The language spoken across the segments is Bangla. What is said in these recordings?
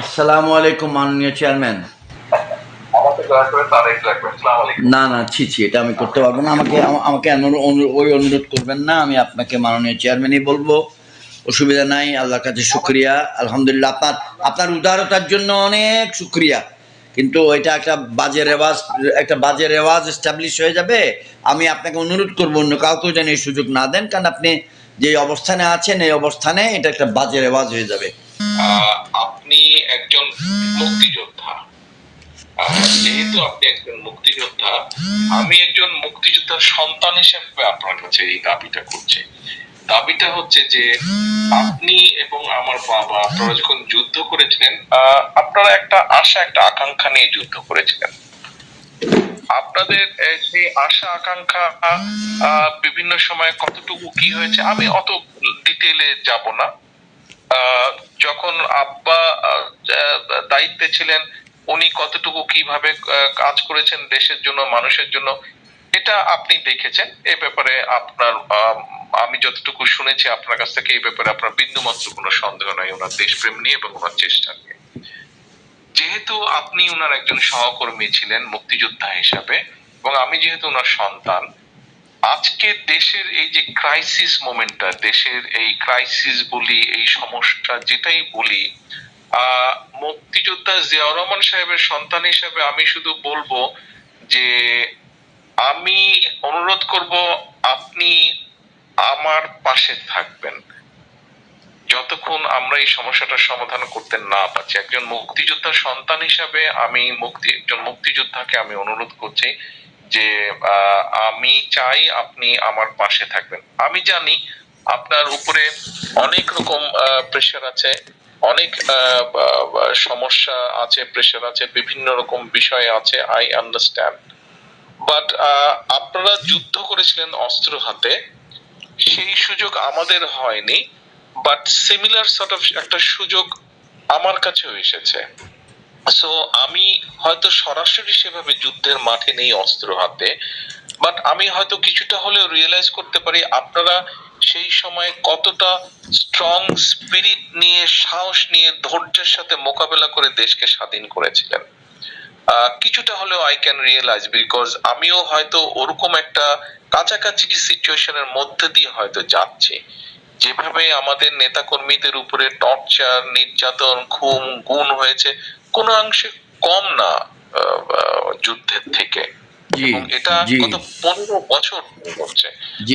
আসসালামু আলাইকুম মাননীয় চেয়ারম্যান। না না ছি ছি এটা আমি করতে পারব না। আমাকে আমাকে ওই অনুরোধ করবেন না। আমি আপনাকে মাননীয় চেয়ারম্যানই বলব। অসুবিধা নাই আল্লাহর কাছে শুক্রিয়া। আলহামদুলিল্লাহ আপনার আপনার উদারতার জন্য অনেক শুক্রিয়া। কিন্তু এটা একটা বাজে রেওয়াজ একটা বাজে রেওয়াজ এস্টাবলিশ হয়ে যাবে। আমি আপনাকে অনুরোধ করব অন্য কাউকেও যেন এই সুযোগ না দেন। কারণ আপনি যে অবস্থানে আছেন এই অবস্থানে এটা একটা বাজে রেওয়াজ হয়ে যাবে। আপনি একজন মুক্তিযোদ্ধা। যেহেতু আপনি একজন মুক্তিযোদ্ধা, আমি একজন মুক্তিযোদ্ধার সন্তান হিসেবে আপনার কাছে এই দাবিটা করছি। দাবিটা হচ্ছে যে, আপনি এবং আমার বাবা আপনারা যখন যুদ্ধ করেছিলেন আপনারা একটা আশা, একটা আকাঙ্ক্ষা নিয়ে যুদ্ধ করেছিলেন। আপনাদের সেই আশা, আকাঙ্ক্ষা বিভিন্ন সময় কতটুকু কি হয়েছে, আমি অত ডিটেলে যাব না। যখন আব্বা দায়িত্বে ছিলেন, উনি কতটুকু কীভাবে কাজ করেছেন দেশের জন্য, মানুষের জন্য, এটা আপনি দেখেছেন। এ ব্যাপারে আপনার আমি যতটুকু শুনেছি, আপনার কাছ থেকে এই ব্যাপারে আপনার বিন্দু মাত্র কোনো সন্দেহ নাই, ওনার দেশপ্রেম নিয়ে এবং ওনার চেষ্টা নিয়ে। যেহেতু আপনি ওনার একজন সহকর্মী ছিলেন, মুক্তিযোদ্ধা হিসাবে, এবং আমি যেহেতু ওনার সন্তান আজকে দেশের এই যে ক্রাইসিস মোমেন্টটা দেশের এই ক্রাইসিস বলি, এই সমস্যা যেটাই বলি মুক্তিযোদ্ধা জিয়াউর রহমান সাহেবের সন্তান হিসেবে আমি শুধু বলব যে আমি অনুরোধ করব আপনি আমার পাশে থাকবেন। যতক্ষণ আমরা এই সমস্যাটার সমাধান করতে না পারছি। একজন মুক্তিযোদ্ধার সন্তান হিসাবে আমি মুক্তি, একজন মুক্তিযোদ্ধাকে আমি অনুরোধ করছি যে আমি চাই আপনি আমার পাশে থাকবেন। আমি জানি আপনার উপরে অনেক রকম প্রেশার আছে, অনেক সমস্যা আছে প্রেশার আছে, বিভিন্ন রকম বিষয় আছে আই আন্ডারস্ট্যান্ড বাট আপনারা যুদ্ধ করেছিলেন অস্ত্র হাতে, সেই সুযোগ আমাদের হয়নি বাট সিমিলার সর্ট অফ একটা সুযোগ আমার কাছেও এসেছে। সো আমি হয়তো সরাসরি সেভাবে যুদ্ধের মাঠে নেই অস্ত্র হাতে বাট আমি হয়তো কিছুটা হলেও রিয়েলাইজ করতে পারি আপনারা সেই সময় কতটা স্ট্রং স্পিরিট নিয়ে, সাহস নিয়ে, ধৈর্যের সাথে মোকাবেলা করে দেশকে স্বাধীন করেছিলেন। কিছুটা হলেও আই ক্যান রিয়েলাইজ বিকজ আমিও হয়তো ওরকম একটা কাছাকাছি সিচুয়েশনের মধ্যে দিয়ে হয়তো যাচ্ছি। যেভাবে আমাদের নেতাকর্মীদের উপরে টর্চার নির্যাতন, খুন, গুণ হয়েছে কোনো অংশে কম না যুদ্ধের থেকে। এটা গত পনেরো বছর হচ্ছে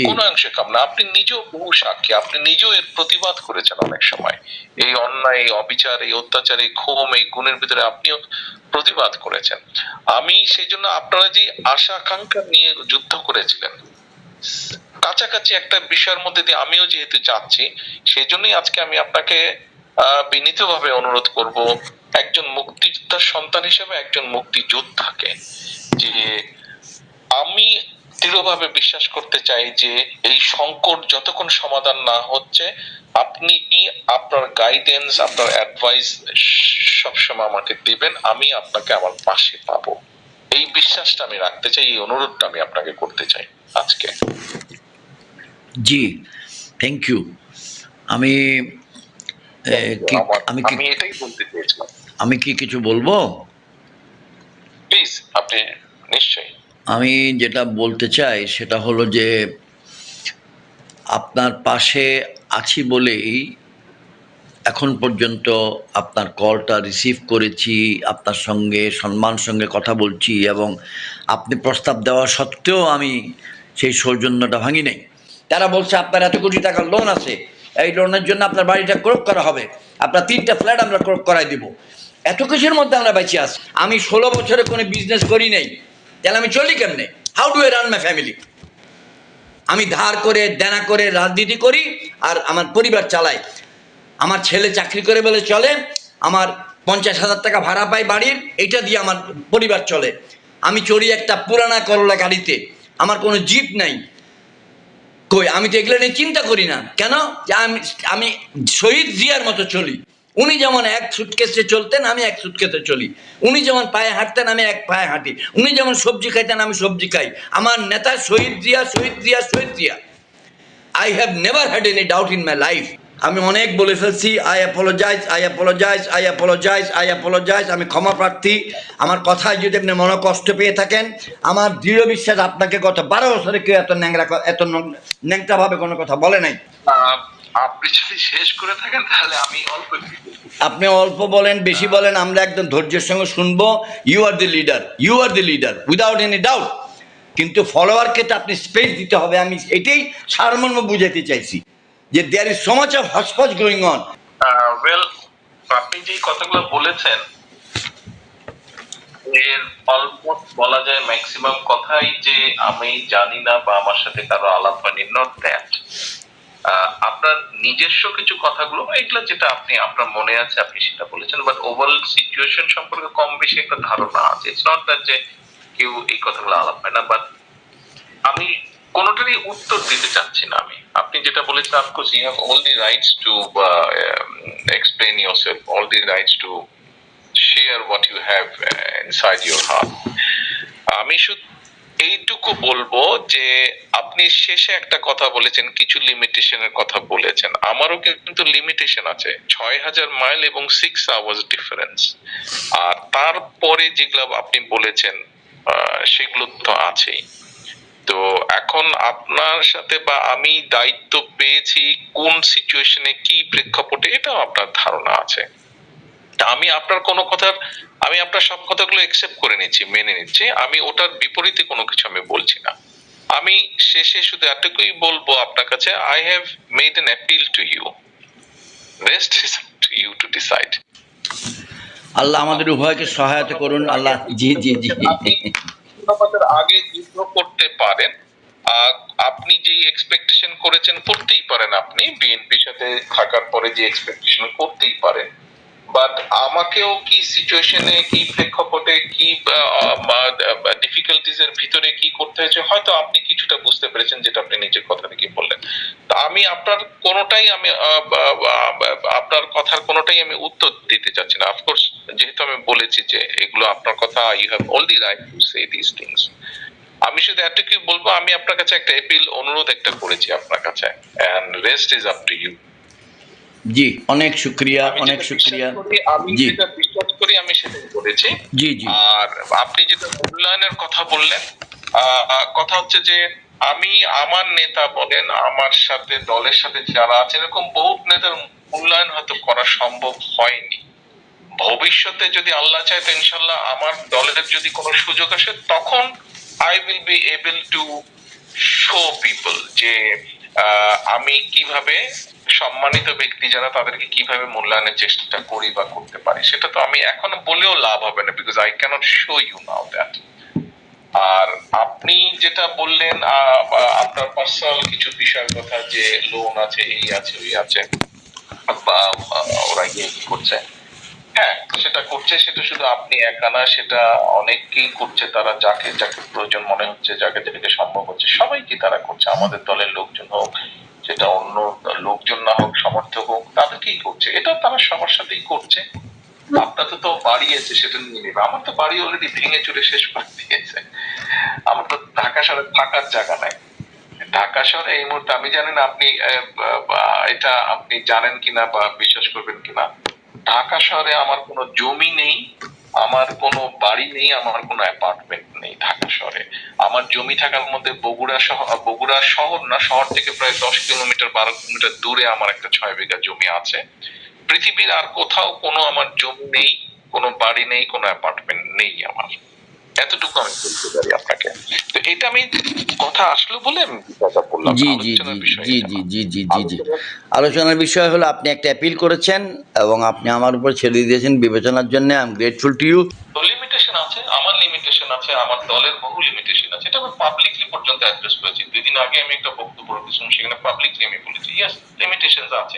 কোনো অংশে কম না। আপনি নিজেও বহু সাক্ষী আপনি নিজেও এর প্রতিবাদ করেছেন অনেক সময়। এই অন্যায় এই অবিচার এই অত্যাচার এই ক্ষোভ এই গুণের ভিতরে আপনিও প্রতিবাদ করেছেন। আমি সেই জন্য আপনারা যে আশা আকাঙ্ক্ষা নিয়ে যুদ্ধ করেছিলেন কাছাকাছি একটা বিষয়ের মধ্যে দিয়ে আমিও যেহেতু যাচ্ছি সেই জন্যই আজকে আমি আপনাকে আহ, বিনীতভাবে অনুরোধ করব। একজন মুক্তিযোদ্ধার সন্তান হিসেবে একজন মুক্তিযোদ্ধাকে, যে আমি দৃঢ়ভাবে বিশ্বাস করতে চাই যে এই সংকট যতক্ষণ সমাধান না হচ্ছে, আপনি কি আপনার গাইডেন্স আপনার অ্যাডভাইস সবসময় আমাকে দিবেন, আমি আপনাকে আমার পাশে পাবো। এই বিশ্বাসটা আমি রাখতে চাই, এই অনুরোধটা আমি আপনাকে করতে চাই আজকে। জি থ্যাংক ইউ আমি আমি এটাই বলতে চেয়েছিলাম। আমি কি কিছু বলব? প্লিজ আপনি নিশ্চয়ই। আমি যেটা বলতে চাই সেটা হলো যে আপনার পাশে আছি বলেই এখন পর্যন্ত আপনার কলটা রিসিভ করেছি আপনার সঙ্গে সম্মান সঙ্গে কথা বলছি এবং আপনি প্রস্তাব দেওয়া সত্ত্বেও আমি সেই সৌজন্যটা ভাঙি নাই। তারা বলছে আপনার এত কোটি টাকার লোন আছে। এই লোনের জন্য আপনার বাড়িটা ক্রোপ করা হবে। আপনার তিনটা ফ্ল্যাট আমরা ক্রোপ করাই দিব। এত কিছুর মধ্যে আমরা বেঁচে আছি? আমি ষোলো বছরে কোনো বিজনেস করি নাই। তাহলে আমি চলি কেমনে? How do I run my family আমি ধার করে, দেনা করে, রাজনীতি করি আর আমার পরিবার চালাই। আমার ছেলে চাকরি করে বলে চলে, আমার পঞ্চাশ হাজার টাকা ভাড়া পাই বাড়ির, এটা দিয়ে আমার পরিবার চলে। আমি চড়ি একটা পুরানা করলা গাড়িতে। আমার কোনো জিপ নাই। কই, আমি তো এগুলো নিয়ে চিন্তা করি না। কেন? আমি আমি শহীদ জিয়ার মতো চলি। উনি যেমন এক সুটকেসে চলতেন, আমি এক সুটকেসে চলি। উনি যেমন পায়ে হাঁটতেন, আমি এক পায়ে হাঁটি। উনি যেমন সবজি খাইতেন, আমি সবজি খাই। আমার নেতা Shaheed Zia Shaheed Zia Shaheed Zia. I have never had any doubt in my life আমি অনেক বলে ফেলছি I apologise I apologise I apologise I apologise আমি ক্ষমা প্রার্থী। আমার কথায় যদি আপনি মনে কষ্ট পেয়ে থাকেন আমার দৃঢ় বিশ্বাস আপনাকে গত বারো বছরে কেউ এত ন্যাংরা এত ন্যাংটাভাবে কোনো কথা বলে নাই। আপনি যদি শেষ করে থাকেন তাহলে আমি অল্প আপনি অল্প বলেন বেশি বলেন আমরা একদম ধৈর্যের সঙ্গে শুনব। You are the leader you are the leader without any doubt কিন্তু ফলোয়ারকে তো আপনি স্পেস দিতে হবে আমি এটাই সারমর্ম বুঝাতে চাইছি। যে there is so much of hotchpotch going on well আপনি যে কথাগুলো বলেছেন, এর অলমোস্ট বলা যায় ম্যাক্সিমাম কথাই যে আমি জানি না বা আমার সাথে কারও আলাপ হয়নি নট দ্যাট আপনার নিজস্ব কিছু কথাগুলো, এগুলো যেটা আপনি, আপনার মনে আছে, আপনি সেটা বলেছেন বাট ওভারঅল সিচুয়েশন সম্পর্কে কম বেশি একটা ধারণা আছে। ইটস নট দ্যাট যে কেউ এই কথাগুলো আলাপ হয় না বাট আমি কোনোটারই উত্তর দিতে চাচ্ছি না আমি। আপনি যেটা বলেছেন of course you have all the rights to explain yourself all the rights to share what you have inside your heart আমি শুধু এইটুকু বলব যে, আপনি শেষে একটা কথা বলেছেন, কিছু লিমিটেশনের কথা বলেছেন। আমারও কিন্তু লিমিটেশন আছে, ছয় হাজার মাইল এবং সিক্স আওয়ার্স ডিফারেন্স আর তারপরে যেগুলো আপনি বলেছেন সেগুলো তো আছেই। তো এখন আপনার সাথে বা আমি দায়িত্ব পেয়েছি কোন সিচুয়েশনে কি প্রেক্ষাপটে এটাও আপনার ধারণা আছে। আমি আপনার কোনো কথার আমি আপনার সব কথাগুলো একসেপ্ট করে নিচ্ছি মেনে নিচ্ছি। আমি ওটার বিপরীতে কোনো কিছু আমি বলছি না। আমি শেষে শুধু এতটুকুই বলব আপনার কাছে I have made an appeal to you rest is to you to decide Allah আমাদের উভয়কে সহায়তা করুন। আল্লাহ জি জি জি। আমাদের আগে যুদ্ধ করতে পারেন। আপনি যে এক্সপেকটেশন করেছেন করতেই পারেন আপনি। বিএনপির সাথে থাকার পরে যে এক্সপেকটেশন করতেই পারেন। বাট আমাকেও কি সিচুয়েশনে কি প্রেক্ষাপটে, কি ডিফিকাল্টিজ এর ভিতরে কি করতে হয়েছে, হয়তো আপনি কিছুটা বুঝতে পেরেছেন যেটা আপনি নিজের কথা থেকে বললেন। তো আমি আপনার কোনোটাই আমি আপনার কথার কোনোটাই আমি উত্তর দিতে চাচ্ছি না। অফকোর্স যেহেতু আমি বলেছি যে এগুলো আপনার কথা you have all the right to say this things আমি শুধু এতটুকুই বলব, আমি আপনার কাছে একটা এপিল অনুরোধ একটা করেছি আপনার কাছে। And rest is up to you জি অনেক শুক্রিয়া অনেক শুক্রিয়া। আমি জি। যেটা বিশ্বাস করি আমি সেটাই বলেছি জি জি। আর আপনি যেটা মূল্যায়নের কথা বললেন কথা হচ্ছে যে আমি আমার নেতা বলেন আমার সাথে দলের সাথে যারা আছে এরকম বহু নেতার মূল্যায়ন হয়তো করা সম্ভব হয়নি। ভবিষ্যতে যদি আল্লাহ চায় তো ইনশাল্লাহ আমার দলের যদি কোনো সুযোগ আসে তখন I will be able to show people যে আহ, আমি কীভাবে সম্মানিত ব্যক্তি যারা তাদেরকে কীভাবে মূল্যায়নের চেষ্টা করি বা করতে পারি, সেটা তো আমি এখন বলেও লাভ হবে না because I can't show you now that আর আপনি যেটা বললেন আপনার পার্সোনাল কিছু বিষয়ের কথা, যে লোন আছে, এই আছে, ওই আছে, বা ওরা কি করছে? হ্যাঁ সেটা করছে, সেটা শুধু আপনি একা না, সেটা অনেকেই করছে, তারা যাকে যাকে প্রয়োজন মনে হচ্ছে, যাকে যেটাকে সম্ভব হচ্ছে, সবাইকে তারা করছে, আমাদের দলের লোকজন হোক সেটা অন্য লোকজন না হোক, সমর্থক হোক তাদেরকেই করছে? এটা তারা সবার সাথেই করছে। আপনার তো বাড়ি আছে, সেটা নিয়ে নেবে। আমার তো বাড়ি অলরেডি ভেঙে চুরে শেষ করে দিয়েছে। আমার তো ঢাকা শহরে থাকার জায়গা নাই। ঢাকা শহরে এই মুহূর্তে আমি জানি না আপনি এটা আপনি জানেন কিনা বা বিশ্বাস করবেন কিনা। ঢাকা শহরে আমার কোনো জমি নেই। আমার কোনো বাড়ি নেই, আমার কোনো অ্যাপার্টমেন্ট নেই ঢাকা শহরে। আমার জমি থাকার মধ্যে বগুড়া শহর বগুড়া শহর না, শহর থেকে প্রায় দশ কিলোমিটার, বারো কিলোমিটার দূরে আমার একটা ছয় বিঘা জমি আছে। পৃথিবীর আর কোথাও কোনো আমার জমি নেই, কোনো বাড়ি নেই, কোনো অ্যাপার্টমেন্ট নেই আমার। এতটুকু আমি বলতে পারি আপনাকে। তো এটা আমি কথা আসলো বলে জিজ্ঞাসা করলাম জি জি জি জি জি জি জি জি আলোচনার- বিষয় হলো আপনি একটা অ্যাপিল করেছেন এবং আপনি আমার উপর ছেড়ে দিয়েছেন বিবেচনার জন্য। I am grateful to you তো লিমিটেশন আছে আমার লিমিটেশন আছে আমার দলের বহু লিমিটেশন আছে। এটা আমি পাবলিকলি পর্যন্ত অ্যাড্রেস করেছি। দুই দিন আগে আমি একটা বক্তব্য রেখেছিলাম সেখানে পাবলিকলি আমি বলেছি ইয়েস লিমিটেশন আছে।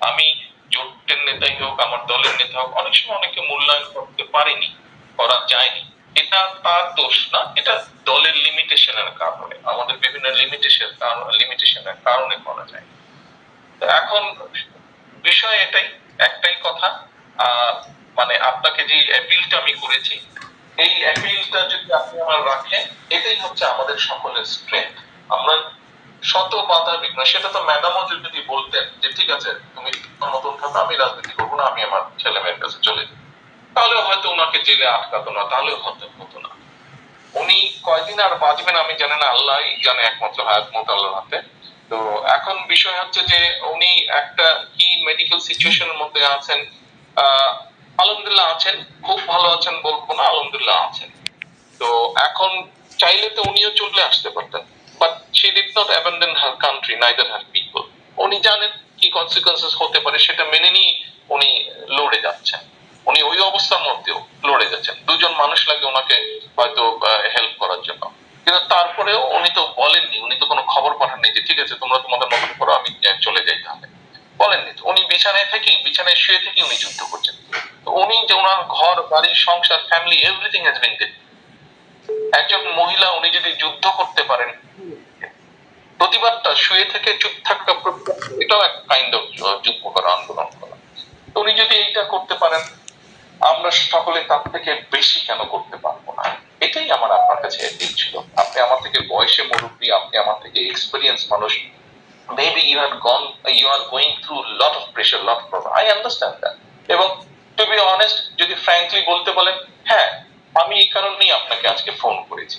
আমি জোটের নেতাই হোক আমার দলের নেতা হোক অনেক সময় অনেকে মূল্যায়ন করতে পারিনি করা যায়নি। এটা তার দোষ না, এটা দলের লিমিটেশনের কারণে, আমাদের বিভিন্ন লিমিটেশন লিমিটেশনের কারণে করা যায়। এখন বিষয় এটাই, একটাই কথা মানে আপনাকে যে অ্যাপিলটা আমি করেছি, এই অ্যাপিলটা যদি আপনি আমার রাখেন, এটাই হচ্ছে আমাদের সকলের স্ট্রেংথ আমরা শত বাধা বিঘ্ন, সেটা তো ম্যাডামও যদি বলতেন যে, ঠিক আছে, তুমি মতন থাকো আমি রাজনীতি করব না, আমি আমার ছেলে মেয়ের কাছে চলে যাই ওনাকে জেলে আটকাতো না, তাহলে হয়তো হতো না। উনি কয়দিন আর বাঁচবেন আমি জানি না, আল্লাহ জানে একমাত্র হায়াত মত আল্লাহর হাতে। তো এখন বিষয় হচ্ছে যে উনি একটা কি মেডিকেল সিচুয়েশনের মধ্যে আছেন আলহামদুলিল্লাহ আছেন, খুব ভালো আছেন বলব না, আলহামদুলিল্লাহ আছেন। তো এখন চাইলে তো উনিও চলে আসতে পারতেন। But she did not abandon her country neither her people উনি জানেন কি কনসিকুয়েন্সেস হতে পারে, সেটা মেনে নিয়ে উনি ওনাকে হয়তো হেল্প করার জন্য। কিন্তু তারপরেও উনি তো বলেননি, উনি তো কোনো খবর পাঠাননি যে, ঠিক আছে, তোমরা তোমাদের মতন করো, আমি চলে যাই তাহলে। বলেননি উনি বিছানায় থেকেই, বিছানায় শুয়ে থেকেই উনি যুদ্ধ করছেন। উনি যে ওনার ঘর, বাড়ি, সংসার ফ্যামিলি এভরিথিং হ্যাজ বিন একজন মহিলা, উনি যদি যুদ্ধ করতে পারেন, প্রতিবাদটা শুয়ে থেকে চুপ থাকা, এটাও এক কাইন্ড অফ যুদ্ধ করা, আন্দোলন করা। উনি যদি এইটা করতে পারেন আমরা সকলে তার থেকে বেশি কেন করতে পারব না? এটাই আমার আপনার কাছে অ্যাপিল ছিল। আপনি আমার থেকে বয়সে মুরব্বী, আপনি আমার থেকে এক্সপিরিয়েন্স মানুষ। Maybe you have gone you are going through lot of pressure lot problem I understand that এবং টু বি অনেস্ট যদি ফ্র্যাঙ্কলি বলতে বলেন হ্যাঁ আমি এই কারণেই আপনাকে আজকে ফোন করেছি।